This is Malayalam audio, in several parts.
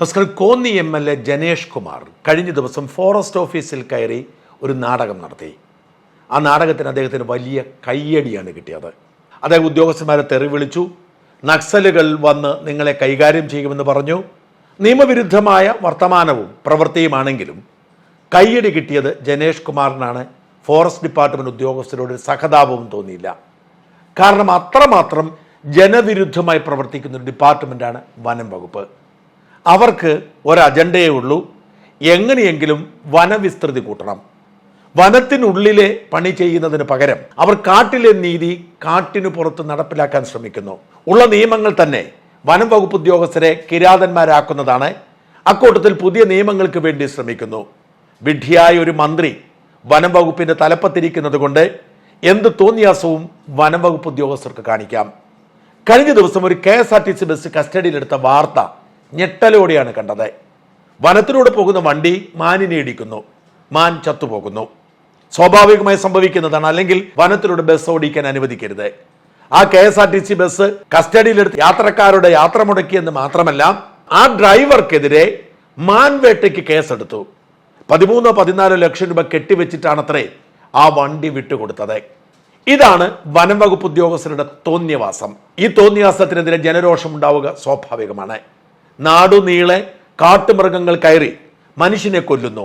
നമസ്കാരം. Konni M L A Janesh Kumar കഴിഞ്ഞ ദിവസം ഫോറസ്റ്റ് ഓഫീസിൽ കയറി ഒരു നാടകം നടത്തി. ആ നാടകത്തിന് അദ്ദേഹത്തിന് വലിയ കയ്യടിയാണ് കിട്ടിയത്. അദ്ദേഹം ഉദ്യോഗസ്ഥന്മാരെ തെറി വിളിച്ചു നക്സലുകൾ വന്ന് നിങ്ങളെ കൈകാര്യം ചെയ്യുമെന്ന് പറഞ്ഞു. നിയമവിരുദ്ധമായ വർത്തമാനവും പ്രവൃത്തിയുമാണെങ്കിലും കയ്യടി കിട്ടിയത് ജനേഷ് കുമാറിനാണ്. ഫോറസ്റ്റ് ഡിപ്പാർട്ട്മെന്റ് ഉദ്യോഗസ്ഥരോട് സഹതാപവും തോന്നിയില്ല. കാരണം അത്രമാത്രം ജനവിരുദ്ധമായി പ്രവർത്തിക്കുന്ന ഒരു ഡിപ്പാർട്ട്മെന്റാണ് വനം വകുപ്പ്. അവർക്ക് ഒരു അജണ്ടയേ ഉള്ളൂ. എങ്ങനെയെങ്കിലും വനവിസ്തൃതി കൂട്ടണം. വനത്തിനുള്ളിലെ പണി ചെയ്യുന്നതിന് പകരം അവർ കാട്ടിലെ നീതി കാട്ടിനു പുറത്ത് നടപ്പിലാക്കാൻ ശ്രമിക്കുന്നു. ഉള്ള നിയമങ്ങൾ തന്നെ വനം വകുപ്പ് ഉദ്യോഗസ്ഥരെ കിരാതന്മാരാക്കുന്നതാണ്. അക്കൂട്ടത്തിൽ പുതിയ നിയമങ്ങൾക്ക് വേണ്ടി ശ്രമിക്കുന്നു. വിഡ്ഢിയായ ഒരു മന്ത്രി വനം വകുപ്പിന്റെ തലപ്പത്തിരിക്കുന്നത് കൊണ്ട് എന്ത് തോന്നിയാസവും വനം വകുപ്പ് ഉദ്യോഗസ്ഥർക്ക് കാണിക്കാം. കഴിഞ്ഞ ദിവസം ഒരു K S R T C bus കസ്റ്റഡിയിലെടുത്ത വാർത്ത ഞെട്ടലോടെയാണ് കണ്ടത്. വനത്തിലൂടെ പോകുന്ന വണ്ടി മാനിനെ ഇടിക്കുന്നു. മാൻ ചത്തുപോകുന്നു. സ്വാഭാവികമായി സംഭവിക്കുന്നതാണ് അല്ലെങ്കിൽ വനത്തിലൂടെ ബസ് ഓടിക്കാൻ അനുവദിക്കരുത്. ആ K S R T C bus കസ്റ്റഡിയിലെടുത്ത് യാത്രക്കാരുടെ യാത്ര മുടക്കിയെന്ന് മാത്രമല്ല ആ ഡ്രൈവർക്കെതിരെ മാൻവേട്ടയ്ക്ക് കേസെടുത്തു. പതിമൂന്നോ പതിനാലോ ലക്ഷം രൂപ കെട്ടിവെച്ചിട്ടാണത്രേ ആ വണ്ടി വിട്ടുകൊടുത്തത്. ഇതാണ് വനം വകുപ്പ് ഉദ്യോഗസ്ഥരുടെ തോന്നിയവാസം. ഈ തോന്നിയവാസത്തിനെതിരെ ജനരോഷം ഉണ്ടാവുക സ്വാഭാവികമാണ്. നാടുനീളെ കാട്ടുമൃഗങ്ങൾ കയറി മനുഷ്യനെ കൊല്ലുന്നു.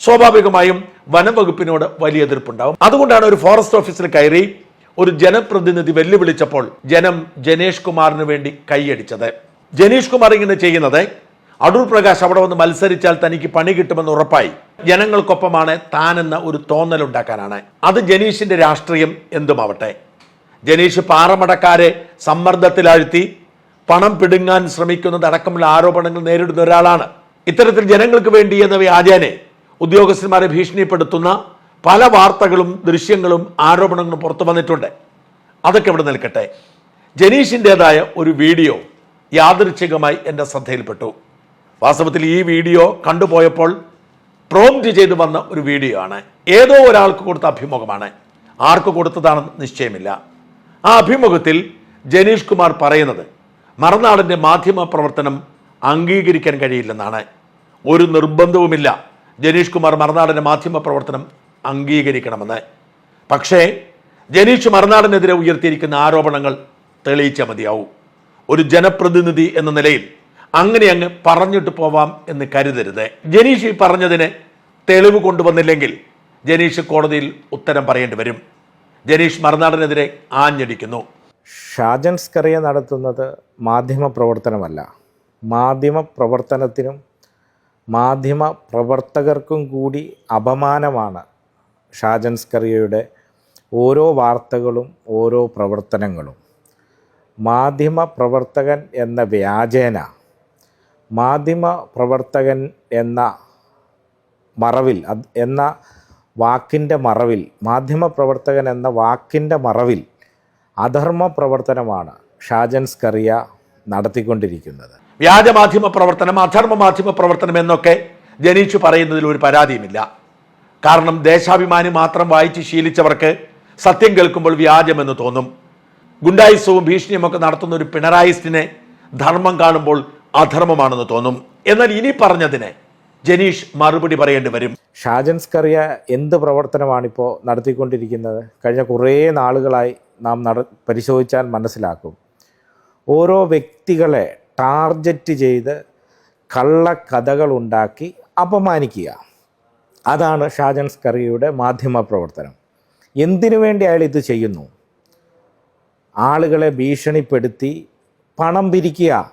സ്വാഭാവികമായും വനംവകുപ്പിനോട് വലിയ എതിർപ്പുണ്ടാവും. അതുകൊണ്ടാണ് ഒരു ഫോറസ്റ്റ് ഓഫീസിൽ കയറി ഒരു ജനപ്രതിനിധി വെല്ലുവിളിച്ചപ്പോൾ ജനം ജനേഷ് കുമാറിന് വേണ്ടി കൈയടിച്ചത്. ജനീഷ് കുമാർ ഇങ്ങനെ ചെയ്യുന്നത് അടൂർ പ്രകാശ് അവിടെ വന്ന് മത്സരിച്ചാൽ തനിക്ക് പണി കിട്ടുമെന്ന് ഉറപ്പായി. ജനങ്ങൾക്കൊപ്പമാണ് താനെന്ന ഒരു തോന്നലുണ്ടാക്കാനാണ് അത് ജനീഷിന്റെ രാഷ്ട്രീയം എന്തുമാവട്ടെ? ജനീഷ് പാറമടക്കാരെ സമ്മർദ്ദത്തിലാഴ്ത്തി പണം പിടുങ്ങാൻ ശ്രമിക്കുന്നത് അടക്കമുള്ള ആരോപണങ്ങൾ നേരിടുന്ന ഒരാളാണ്. ഇത്തരത്തിൽ ജനങ്ങൾക്ക് വേണ്ടി എന്ന വ്യാജേനെ ഉദ്യോഗസ്ഥന്മാരെ ഭീഷണിപ്പെടുത്തുന്ന പല വാർത്തകളും ദൃശ്യങ്ങളും ആരോപണങ്ങളും പുറത്തു വന്നിട്ടുണ്ട്. അതൊക്കെ ഇവിടെ നിൽക്കട്ടെ. ജനീഷിന്റെതായ ഒരു വീഡിയോ യാദൃച്ഛികമായി എന്റെ ശ്രദ്ധയിൽപ്പെട്ടു. വാസ്തവത്തിൽ ഈ വീഡിയോ കണ്ടുപോയപ്പോൾ പ്രോംറ്റ് ചെയ്ത് വന്ന ഒരു വീഡിയോ ആണ്. ഏതോ ഒരാൾക്ക് കൊടുത്ത അഭിമുഖമാണ്. ആർക്ക് കൊടുത്തതാണെന്ന് നിശ്ചയമില്ല. ആ അഭിമുഖത്തിൽ ജനീഷ് കുമാർ പറയുന്നത് മറുനാടിന്റെ മാധ്യമ പ്രവർത്തനം അംഗീകരിക്കാൻ കഴിയില്ലെന്നാണ്. ഒരു നിർബന്ധവുമില്ല ജനീഷ് കുമാർ മറുനാടിന്റെ മാധ്യമ പ്രവർത്തനം അംഗീകരിക്കണമെന്ന്. പക്ഷേ ജനീഷ് മറുനാടിനെതിരെ ഉയർത്തിയിരിക്കുന്ന ആരോപണങ്ങൾ തെളിയിച്ചാൽ മതിയാവും. ഒരു ജനപ്രതിനിധി എന്ന നിലയിൽ അങ്ങനെ അങ്ങ് പറഞ്ഞിട്ട് പോവാം എന്ന് കരുതരുത്. ജനീഷ് ഈ പറഞ്ഞതിന് തെളിവ് കൊണ്ടുവന്നില്ലെങ്കിൽ ജനീഷ് കോടതിയിൽ ഉത്തരം പറയേണ്ടി വരും. ജനീഷ് മറുനാടിനെതിരെ ആഞ്ഞടിക്കുന്നു. ഷാജൻ സ്കറിയ നടത്തുന്നത് മാധ്യമ പ്രവർത്തനമല്ല. മാധ്യമ പ്രവർത്തനത്തിനും മാധ്യമ പ്രവർത്തകർക്കും കൂടി അപമാനമാണ് ഷാജൻ സ്കറിയയുടെ ഓരോ വാർത്തകളും ഓരോ പ്രവർത്തനങ്ങളും. മാധ്യമ പ്രവർത്തകൻ എന്ന വ്യാജേന മാധ്യമ പ്രവർത്തകൻ എന്ന മറവിൽ എന്ന വാക്കിന്റെ മറവിൽ മാധ്യമ പ്രവർത്തകൻ എന്ന വാക്കിന്റെ മറവിൽ അധർമ്മ പ്രവർത്തനമാണ് ഷാജൻ കറിയ നടത്തിക്കൊണ്ടിരിക്കുന്നത്. വ്യാജ മാധ്യമ പ്രവർത്തനം അധർമ്മ മാധ്യമ പ്രവർത്തനം എന്നൊക്കെ ജനീഷ് പറയുന്നതിൽ ഒരു പരാതിയുമില്ല. കാരണം ദേശാഭിമാനി മാത്രം വായിച്ച് ശീലിച്ചവർക്ക് സത്യം കേൾക്കുമ്പോൾ വ്യാജമെന്ന് തോന്നും. ഗുണ്ടായുസവും ഭീഷണിയും ഒക്കെ നടത്തുന്ന ഒരു പിണറായിസ്റ്റിനെ ധർമ്മം കാണുമ്പോൾ അധർമ്മമാണെന്ന് തോന്നും. എന്നാൽ ഇനി പറഞ്ഞതിനെ ജനീഷ് മറുപടി പറയേണ്ടി വരും. ഷാജൻസ് കറിയ എന്ത് പ്രവർത്തനമാണിപ്പോൾ നടത്തിക്കൊണ്ടിരിക്കുന്നത്? കഴിഞ്ഞ കുറേ നാളുകളായി നാം നട പരിശോധിച്ചാൽ മനസ്സിലാക്കും. ഓരോ വ്യക്തികളെ ടാർജറ്റ് ചെയ്ത് കള്ളക്കഥകൾ ഉണ്ടാക്കി അപമാനിക്കുക. അതാണ് ഷാജൻ സ്കറിയുടെ മാധ്യമ പ്രവർത്തനം. എന്തിനു വേണ്ടി അയാൾ ഇത് ചെയ്യുന്നു? ആളുകളെ ഭീഷണിപ്പെടുത്തി പണം പിരിക്കുക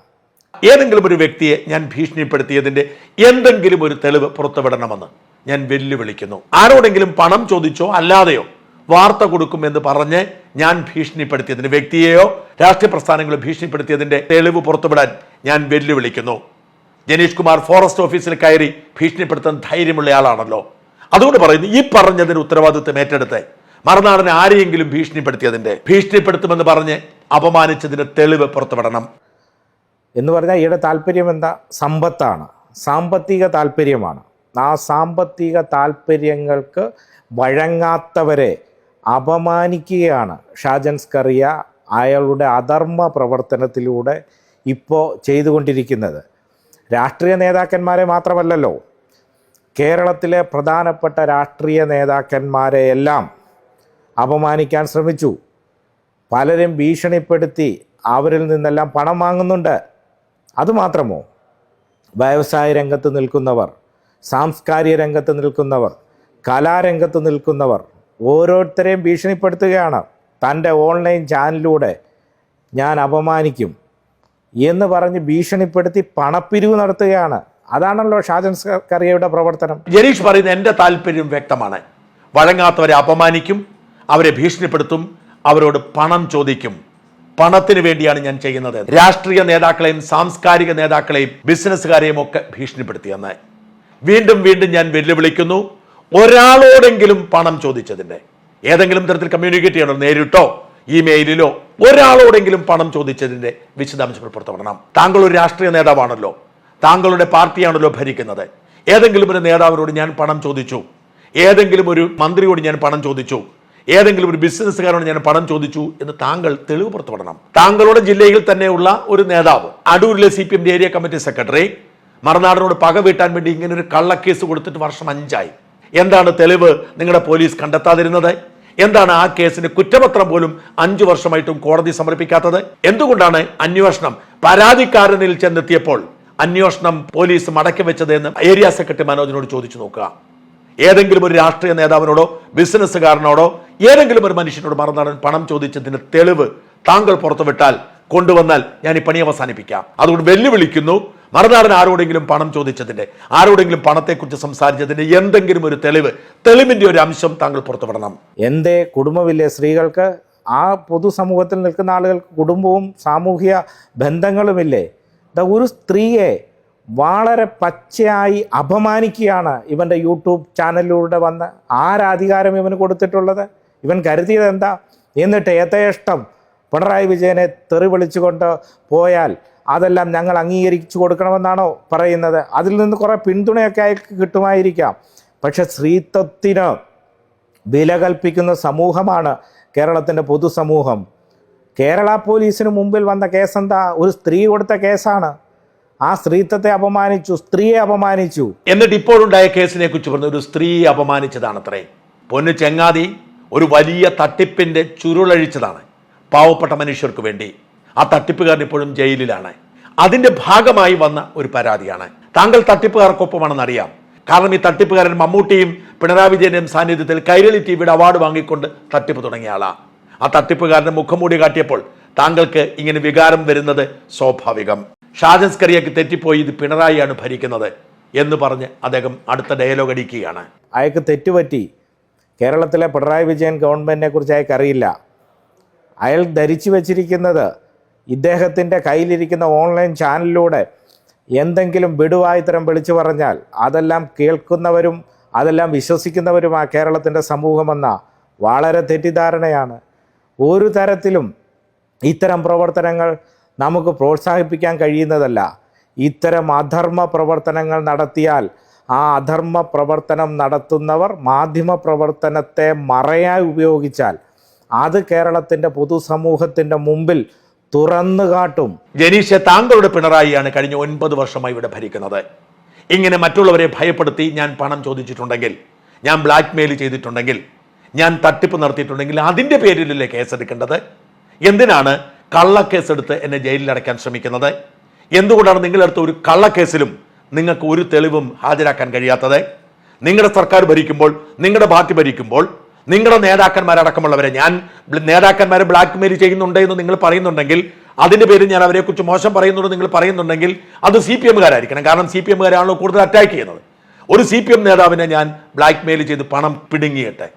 ഏതെങ്കിലും ഒരു വ്യക്തിയെ ഞാൻ ഭീഷണിപ്പെടുത്തിയതിന്റെ എന്തെങ്കിലും ഒരു തെളിവ് പുറത്തുവിടണമെന്ന് ഞാൻ വെല്ലുവിളിക്കുന്നു. ആരോടെങ്കിലും പണം ചോദിച്ചോ അല്ലാതെയോ? വാർത്ത കൊടുക്കുമെന്ന് പറഞ്ഞ് ഞാൻ ഭീഷണിപ്പെടുത്തിയതിന് വ്യക്തിയെയോ രാഷ്ട്രീയ പ്രസ്ഥാനങ്ങളോ ഭീഷണിപ്പെടുത്തിയതിന്റെ തെളിവ് പുറത്തുവിടാൻ ഞാൻ വെല്ലുവിളിക്കുന്നു. ജനീഷ് കുമാർ ഫോറസ്റ്റ് ഓഫീസിൽ കയറി ഭീഷണിപ്പെടുത്താൻ ധൈര്യമുള്ള ആളാണല്ലോ. അതുകൊണ്ട് പറയുന്നു ഈ പറഞ്ഞതിന് ഉത്തരവാദിത്വം ഏറ്റെടുത്ത്. മറുനാടൻ ആരെയെങ്കിലും ഭീഷണിപ്പെടുത്തിയതിന്റെ ഭീഷണിപ്പെടുത്തുമെന്ന് പറഞ്ഞ് അപമാനിച്ചതിന്റെ തെളിവ് പുറത്തുവിടണം. എന്ന് പറഞ്ഞാൽ ഈയുടെ താല്പര്യം എന്താ? സമ്പത്താണ്. സാമ്പത്തിക താല്പര്യമാണ്. ആ സാമ്പത്തിക താല്പര്യങ്ങൾക്ക് വഴങ്ങാത്തവരെ അപമാനിക്കുകയാണ്. ഷാജൻ സ്കറിയ അയാളുടെ അധർമ്മ പ്രവർത്തനത്തിലൂടെ ഇപ്പോൾ ചെയ്തുകൊണ്ടിരിക്കുന്നത്. രാഷ്ട്രീയ നേതാക്കന്മാരെ മാത്രമല്ലല്ലോ കേരളത്തിലെ പ്രധാനപ്പെട്ട രാഷ്ട്രീയ നേതാക്കന്മാരെയെല്ലാം അപമാനിക്കാൻ ശ്രമിച്ചു. പലരും ഭീഷണിപ്പെടുത്തി അവരിൽ നിന്നെല്ലാം പണം വാങ്ങുന്നുണ്ട്. അതുമാത്രമോ? വ്യവസായ രംഗത്ത് നിൽക്കുന്നവർ സാംസ്കാരിക രംഗത്ത് നിൽക്കുന്നവർ കലാരംഗത്ത് നിൽക്കുന്നവർ ഓരോരുത്തരെയും ഭീഷണിപ്പെടുത്തുകയാണ്. തന്റെ ഓൺലൈൻ ചാനലിലൂടെ ഞാൻ അപമാനിക്കും എന്ന് പറഞ്ഞ് ഭീഷണിപ്പെടുത്തി പണപ്പിരിവ് നടത്തുകയാണ്. അതാണല്ലോ ഷാജൻ കറിയയുടെ പ്രവർത്തനം. ജനീഷ് പറയുന്ന എന്റെ താല്പര്യം വ്യക്തമാണ്. വഴങ്ങാത്തവരെ അപമാനിക്കും അവരെ ഭീഷണിപ്പെടുത്തും അവരോട് പണം ചോദിക്കും. പണത്തിന് വേണ്ടിയാണ് ഞാൻ ചെയ്യുന്നത്. രാഷ്ട്രീയ നേതാക്കളെയും സാംസ്കാരിക നേതാക്കളെയും ബിസിനസ്സുകാരെയും ഒക്കെ ഭീഷണിപ്പെടുത്തിയെന്ന്. വീണ്ടും വീണ്ടും ഞാൻ വെല്ലുവിളിക്കുന്നു. ഒരാളോടെങ്കിലും പണം ചോദിച്ചതിന്റെ ഏതെങ്കിലും തരത്തിൽ കമ്മ്യൂണിക്കേറ്റ് ചെയ്യണോ നേരിട്ടോ ഇമെയിലിലോ ഒരാളോടെങ്കിലും പണം ചോദിച്ചതിന്റെ വിശദാംശങ്ങൾ പുറത്തുവിടണം. താങ്കൾ ഒരു രാഷ്ട്രീയ നേതാവാണല്ലോ. താങ്കളുടെ പാർട്ടിയാണല്ലോ ഭരിക്കുന്നത്. ഏതെങ്കിലും ഒരു നേതാവിനോട് ഞാൻ പണം ചോദിച്ചു. ഏതെങ്കിലും ഒരു മന്ത്രിയോട് ഞാൻ പണം ചോദിച്ചു. ഏതെങ്കിലും ഒരു ബിസിനസ്സുകാരോട് ഞാൻ പണം ചോദിച്ചു എന്ന് താങ്കൾ തെളിവ് പുറത്തുവിടണം. താങ്കളുടെ ജില്ലയിൽ തന്നെയുള്ള ഒരു നേതാവ് അടൂരിലെ C P M area committee secretary മറുനാടിനോട് പക വീട്ടാൻ വേണ്ടി ഇങ്ങനെ ഒരു കള്ളക്കേസ് കൊടുത്തിട്ട് വർഷം അഞ്ചായി. എന്താണ് തെളിവ് നിങ്ങളുടെ പോലീസ് കണ്ടെത്താതിരുന്നത്? എന്താണ് ആ കേസിന് കുറ്റപത്രം പോലും അഞ്ചു വർഷമായിട്ടും കോടതി സമർപ്പിക്കാത്തത്? എന്തുകൊണ്ടാണ് അന്വേഷണം പരാതിക്കാരനിൽ ചെന്നെത്തിയപ്പോൾ അന്വേഷണം പോലീസ് മടക്കി വെച്ചത് എന്ന് ഏരിയ സെക്രട്ടറി മനോജിനോട് ചോദിച്ചു നോക്കുക. ഏതെങ്കിലും ഒരു രാഷ്ട്രീയ നേതാവിനോടോ ബിസിനസ്സുകാരനോടോ ഏതെങ്കിലും ഒരു മനുഷ്യനോട് മറുനാടൻ പണം ചോദിച്ചതിന് തെളിവ് താങ്കൾ പുറത്തുവിട്ടാൽ കൊണ്ടുവന്നാൽ ഞാൻ ഈ പണി അവസാനിപ്പിക്കാം. അതുകൊണ്ട് വെല്ലുവിളിക്കുന്നു മറുനാടൻ ആരോടെങ്കിലും പണം ചോദിച്ചതിന്റെ ആരോടെങ്കിലും പണത്തെക്കുറിച്ച് സംസാരിച്ചതിന്റെ എന്തെങ്കിലും ഒരു തെളിവ് തെളിവിന്റെ ഒരു അംശം താങ്കൾ പുറത്തുവിടണം. എന്റെ കുടുംബമില്ലേ സ്ത്രീകൾക്ക്? ആ പൊതുസമൂഹത്തിൽ നിൽക്കുന്ന ആളുകൾക്ക് കുടുംബവും സാമൂഹിക ബന്ധങ്ങളുമില്ലേ? ഒരു സ്ത്രീയെ വളരെ പച്ചയായി അപമാനിക്കുകയാണ് ഇവന്റെ യൂട്യൂബ് ചാനലിലൂടെ വന്ന് ആരാധികാരം ഇവന് കൊടുത്തിട്ടുള്ളത്. ഇവൻ കരുതിയത് എന്താ? എന്നിട്ട് യഥേഷ്ടം പിണറായി വിജയനെ തെറി വിളിച്ചുകൊണ്ട് പോയാൽ അതെല്ലാം ഞങ്ങൾ അംഗീകരിച്ചു കൊടുക്കണമെന്നാണോ പറയുന്നത്? അതിൽ നിന്ന് കുറേ പിന്തുണയൊക്കെ അയാൾക്ക് കിട്ടുമായിരിക്കാം. പക്ഷെ സ്ത്രീത്വത്തിന് വില കൽപ്പിക്കുന്ന സമൂഹമാണ് കേരളത്തിന്റെ പൊതുസമൂഹം. കേരള പോലീസിന് മുമ്പിൽ വന്ന കേസെന്താ ഒരു സ്ത്രീ കൊടുത്ത കേസാണ്. ആ സ്ത്രീത്വത്തെ അപമാനിച്ചു സ്ത്രീയെ അപമാനിച്ചു. എന്നിട്ട് ഇപ്പോഴുണ്ടായ കേസിനെ കുറിച്ച് പറഞ്ഞു ഒരു സ്ത്രീ അപമാനിച്ചതാണത്രേ. പൊന്നു ചെങ്ങാതി ഒരു വലിയ തട്ടിപ്പിന്റെ ചുരുളഴിച്ചതാണ്. പാവപ്പെട്ട മനുഷ്യർക്ക് വേണ്ടി. ആ തട്ടിപ്പുകാരൻ ഇപ്പോഴും ജയിലിലാണ്. അതിന്റെ ഭാഗമായി വന്ന ഒരു പരാതിയാണ്. താങ്കൾ തട്ടിപ്പുകാർക്കൊപ്പമാണെന്ന് അറിയാം. കാരണം ഈ തട്ടിപ്പുകാരൻ മമ്മൂട്ടിയും പിണറായി വിജയന്റെയും സാന്നിധ്യത്തിൽ കൈരളി ടി വിയുടെ അവാർഡ് വാങ്ങിക്കൊണ്ട് തട്ടിപ്പ് തുടങ്ങിയ ആളാ. ആ തട്ടിപ്പുകാരന്റെ മുഖംമൂടി കാട്ടിയപ്പോൾ താങ്കൾക്ക് ഇങ്ങനെ വികാരം വരുന്നത് സ്വാഭാവികം. ഷാജൻസ് കറിയൊക്കെ തെറ്റിപ്പോയി ഇത് പിണറായിയാണ് ഭരിക്കുന്നത് എന്ന് പറഞ്ഞ് അദ്ദേഹം അടുത്ത ഡയലോഗ് അടിക്കുകയാണ്. അയാൾക്ക് തെറ്റുപറ്റി. കേരളത്തിലെ പിണറായി വിജയൻ ഗവൺമെന്റിനെ കുറിച്ച് അയാൾക്ക് അറിയില്ല അയാൾ ധരിച്ചു വച്ചിരിക്കുന്നത് ഇദ്ദേഹത്തിന്റെ കയ്യിലിരിക്കുന്ന ഓൺലൈൻ ചാനലിലൂടെ എന്തെങ്കിലും വിടുവായിത്തരം വിളിച്ചു പറഞ്ഞാൽ അതെല്ലാം കേൾക്കുന്നവരും അതെല്ലാം വിശ്വസിക്കുന്നവരും ആ കേരളത്തിന്റെ സമൂഹമെന്ന വളരെ തെറ്റിദ്ധാരണയാണ്. ഒരു തരത്തിലും ഇത്തരം പ്രവർത്തനങ്ങൾ നമുക്ക് പ്രോത്സാഹിപ്പിക്കാൻ കഴിയുന്നതല്ല. ഇത്തരം അധർമ്മ പ്രവർത്തനങ്ങൾ നടത്തിയാൽ ആ അധർമ്മ പ്രവർത്തനം നടത്തുന്നവർ മാധ്യമ പ്രവർത്തനത്തെ മറയായി ഉപയോഗിച്ചാൽ അത് കേരളത്തിന്റെ പൊതുസമൂഹത്തിന്റെ മുമ്പിൽ തുറന്നു കാട്ടും. ജനീഷ് താങ്കളുടെ പിണറായിയാണ് കഴിഞ്ഞ ഒൻപത് വർഷമായി ഇവിടെ ഭരിക്കുന്നത്. ഇങ്ങനെ മറ്റുള്ളവരെ ഭയപ്പെടുത്തി ഞാൻ പണം ചോദിച്ചിട്ടുണ്ടെങ്കിൽ ഞാൻ ബ്ലാക്ക് മെയിൽ ചെയ്തിട്ടുണ്ടെങ്കിൽ ഞാൻ തട്ടിപ്പ് നടത്തിയിട്ടുണ്ടെങ്കിൽ അതിന്റെ പേരിലല്ലേ കേസെടുക്കേണ്ടത് എന്തിനാണ് കള്ളക്കേസെടുത്ത് എന്നെ ജയിലിൽ അടയ്ക്കാൻ ശ്രമിക്കുന്നത്? എന്തുകൊണ്ടാണ് നിങ്ങളെടുത്ത ഒരു കള്ളക്കേസിലും നിങ്ങൾക്ക് ഒരു തെളിവും ഹാജരാക്കാൻ കഴിയാത്തത്? നിങ്ങളുടെ സർക്കാർ ഭരിക്കുമ്പോൾ നിങ്ങളുടെ പാർട്ടി ഭരിക്കുമ്പോൾ നിങ്ങളുടെ നേതാക്കന്മാരടക്കമുള്ളവരെ ഞാൻ നേതാക്കന്മാരെ ബ്ലാക്ക് മെയിൽ ചെയ്യുന്നുണ്ട് എന്ന് നിങ്ങൾ പറയുന്നുണ്ടെങ്കിൽ അതിന്റെ പേരിൽ ഞാൻ അവരെക്കുറിച്ച് മോശം പറയുന്നുണ്ട് നിങ്ങൾ പറയുന്നുണ്ടെങ്കിൽ അത് സി പി എമ്മുകാരായിരിക്കണം. കാരണം സി പി എമ്മുകാരാണല്ലോ കൂടുതൽ അറ്റാക്ക് ചെയ്യുന്നത്. ഒരു സി പി എം നേതാവിനെ ഞാൻ ബ്ലാക്ക് മെയിൽ ചെയ്ത് പണം പിടുങ്ങിയിട്ട്.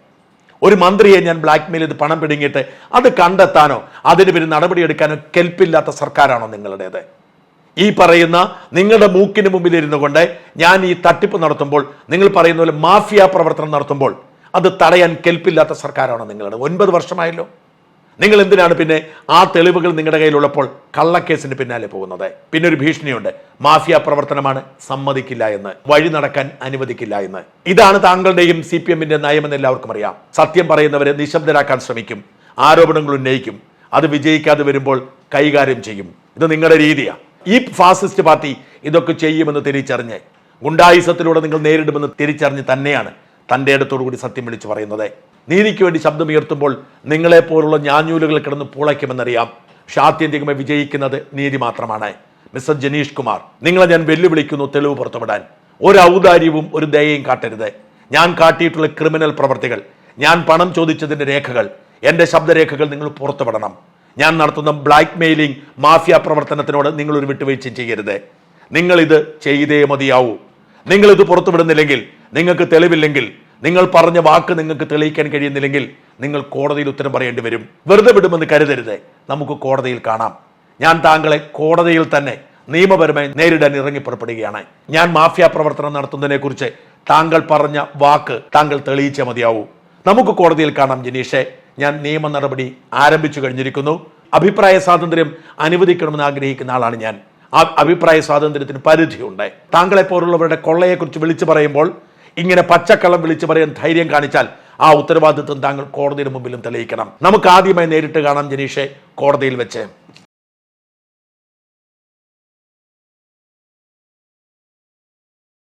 ഒരു മന്ത്രിയെ ഞാൻ ബ്ലാക്ക് മെയിൽ ചെയ്ത് പണം പിടുങ്ങിയിട്ട്. അത് കണ്ടെത്താനോ അതിന് പേര് നടപടിയെടുക്കാനോ കെൽപ്പില്ലാത്ത സർക്കാരാണോ നിങ്ങളുടേത്? ഈ പറയുന്ന നിങ്ങളുടെ മൂക്കിന് മുമ്പിൽ ഇരുന്നു കൊണ്ട് ഞാൻ ഈ തട്ടിപ്പ് നടത്തുമ്പോൾ നിങ്ങൾ പറയുന്ന പോലെ മാഫിയ പ്രവർത്തനം നടത്തുമ്പോൾ അത് തടയാൻ കെൽപ്പില്ലാത്ത സർക്കാരാണോ നിങ്ങളുടെ ഒൻപത് വർഷമായല്ലോ. നിങ്ങൾ എന്തിനാണ് പിന്നെ ആ തെളിവുകൾ നിങ്ങളുടെ കയ്യിലുള്ളപ്പോൾ കള്ളക്കേസിന് പിന്നാലെ പോകുന്നത്? പിന്നെ ഒരു ഭീഷണിയുണ്ട്. മാഫിയ പ്രവർത്തനമാണ് സമ്മതിക്കില്ല എന്ന് വഴി നടക്കാൻ അനുവദിക്കില്ല എന്ന്. ഇതാണ് താങ്കളുടെയും സി പി എമ്മിന്റെ നയമെന്ന് എല്ലാവർക്കും അറിയാം. സത്യം പറയുന്നവരെ നിശബ്ദരാക്കാൻ ശ്രമിക്കും. ആരോപണങ്ങൾ ഉന്നയിക്കും. അത് വിജയിക്കാതെ വരുമ്പോൾ കൈകാര്യം ചെയ്യും. ഇത് നിങ്ങളുടെ രീതിയാണ് ഈ ഫാസിസ്റ്റ് പാർട്ടി ഇതൊക്കെ ചെയ്യുമെന്ന് തിരിച്ചറിഞ്ഞ് ഗുണ്ടായുസത്തിലൂടെ നിങ്ങൾ നേരിടുമെന്ന് തിരിച്ചറിഞ്ഞ് തന്നെയാണ് തന്റെ അടുത്തോടു കൂടി സത്യം വിളിച്ചു പറയുന്നത്. നീതിക്ക് വേണ്ടി ശബ്ദമുയർത്തുമ്പോൾ നിങ്ങളെപ്പോലുള്ള ഞാഞ്ഞൂലുകൾ കിടന്ന് പൂളയ്ക്കുമെന്നറിയാം. പക്ഷെ ആത്യന്തികമായി വിജയിക്കുന്നത് നീതി മാത്രമാണ്. മിസ്റ്റർ ജനീഷ് കുമാർ നിങ്ങളെ ഞാൻ വെല്ലുവിളിക്കുന്നു തെളിവ് പുറത്തുവിടാൻ. ഒരു ഔദാര്യവും ഒരു ദയയും കാട്ടരുത്. ഞാൻ കാട്ടിയിട്ടുള്ള ക്രിമിനൽ പ്രവർത്തികൾ ഞാൻ പണം ചോദിച്ചതിന്റെ രേഖകൾ എന്റെ ശബ്ദരേഖകൾ നിങ്ങൾ പുറത്തുവിടണം. ഞാൻ നടത്തുന്ന ബ്ലാക്ക് മെയിലിംഗ് മാഫിയ പ്രവർത്തനത്തിനോട് നിങ്ങളൊരു വിട്ടുവീഴ്ച ചെയ്യരുത്. നിങ്ങളിത് ചെയ്തേ മതിയാവൂ. നിങ്ങൾ ഇത് പുറത്തുവിടുന്നില്ലെങ്കിൽ നിങ്ങൾക്ക് തെളിവില്ലെങ്കിൽ നിങ്ങൾ പറഞ്ഞ വാക്ക് നിങ്ങൾക്ക് തെളിയിക്കാൻ കഴിയുന്നില്ലെങ്കിൽ നിങ്ങൾ കോടതിയിൽ ഉത്തരം പറയേണ്ടി വരും. വെറുതെ വിടുമെന്ന് കരുതരുത്. നമുക്ക് കോടതിയിൽ കാണാം. ഞാൻ താങ്കളെ കോടതിയിൽ തന്നെ നിയമപരമായി നേരിടാൻ ഇറങ്ങി പുറപ്പെടുകയാണ്. ഞാൻ മാഫിയ പ്രവർത്തനം നടത്തുന്നതിനെ കുറിച്ച് താങ്കൾ പറഞ്ഞ വാക്ക് താങ്കൾ തെളിയിച്ചേ മതിയാവൂ. നമുക്ക് കോടതിയിൽ കാണാം ജനീഷെ. ഞാൻ നിയമ നടപടി ആരംഭിച്ചു കഴിഞ്ഞിരിക്കുന്നു. അഭിപ്രായ സ്വാതന്ത്ര്യം അനുവദിക്കണമെന്ന് ആഗ്രഹിക്കുന്ന ആളാണ് ഞാൻ. അഭിപ്രായ സ്വാതന്ത്ര്യത്തിന് പരിധിയുണ്ട് താങ്കളെ പോലുള്ളവരുടെ കൊള്ളയെക്കുറിച്ച് വിളിച്ചു പറയുമ്പോൾ ഇങ്ങനെ പച്ചക്കള്ളം വിളിച്ചു പറയാൻ ധൈര്യം കാണിച്ചാൽ ആ ഉത്തരവാദിത്വം താങ്കൾ കോടതിയുടെ മുമ്പിലും തെളിയിക്കണം. നമുക്ക് ആദ്യമായി നേരിട്ട് കാണാം ജനീഷെ കോടതിയിൽ വെച്ച്.